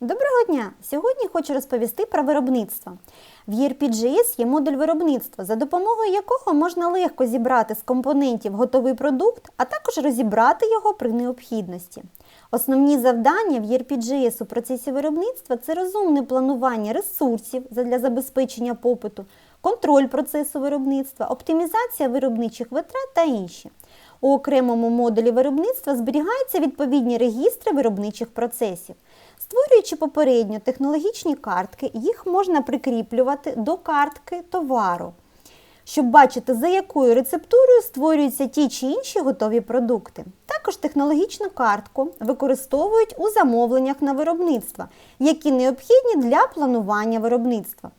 Доброго дня! Сьогодні хочу розповісти про виробництво. В ERP.js є модуль виробництва, за допомогою якого можна легко зібрати з компонентів готовий продукт, а також розібрати його при необхідності. Основні завдання в ERP.js у процесі виробництва це розумне планування ресурсів для забезпечення попиту, контроль процесу виробництва, оптимізація виробничих витрат та інші. У окремому модулі виробництва зберігаються відповідні регістри виробничих процесів. Створюючи попередньо технологічні картки, їх можна прикріплювати до картки товару, щоб бачити, за якою рецептурою створюються ті чи інші готові продукти. Також технологічну картку використовують у замовленнях на виробництво, які необхідні для планування виробництва.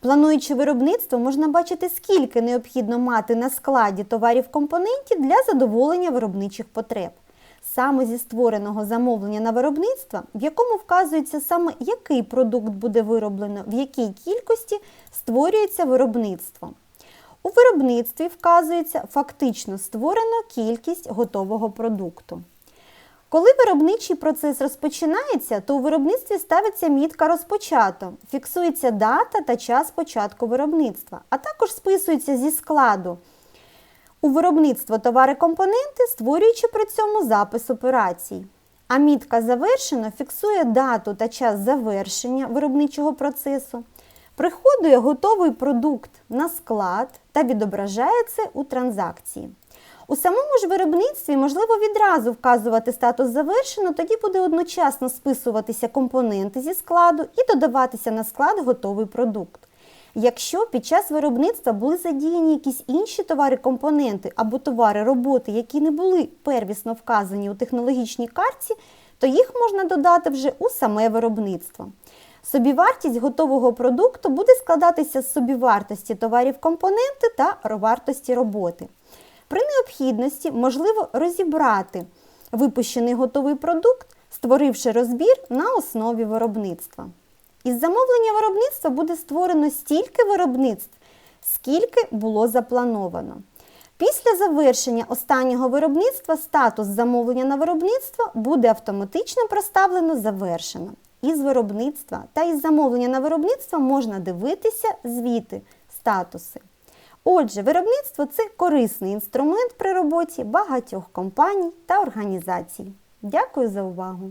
Плануючи виробництво, можна бачити, скільки необхідно мати на складі товарів компонентів для задоволення виробничих потреб. Саме зі створеного замовлення на виробництво, в якому вказується саме який продукт буде вироблено, в якій кількості створюється виробництво. У виробництві вказується фактично створена кількість готового продукту. Коли виробничий процес розпочинається, то у виробництві ставиться мітка розпочато, фіксується дата та час початку виробництва, а також списується зі складу у виробництво товари-компоненти, створюючи при цьому запис операцій. А мітка завершено фіксує дату та час завершення виробничого процесу, приходує готовий продукт на склад та відображає це у транзакції. У самому ж виробництві можливо відразу вказувати статус завершено, тоді буде одночасно списуватися компоненти зі складу і додаватися на склад готовий продукт. Якщо під час виробництва були задіяні якісь інші товари-компоненти або товари роботи, які не були первісно вказані у технологічній картці, то їх можна додати вже у саме виробництво. Собівартість готового продукту буде складатися з собівартості товарів-компоненти та вартості роботи. При необхідності можливо розібрати випущений готовий продукт, створивши розбір на основі виробництва. Із замовлення виробництва буде створено стільки виробництв, скільки було заплановано. Після завершення останнього виробництва статус замовлення на виробництво буде автоматично проставлено завершено. Із виробництва та із замовлення на виробництво можна дивитися звіти, статуси. Отже, виробництво це корисний інструмент при роботі багатьох компаній та організацій. Дякую за увагу!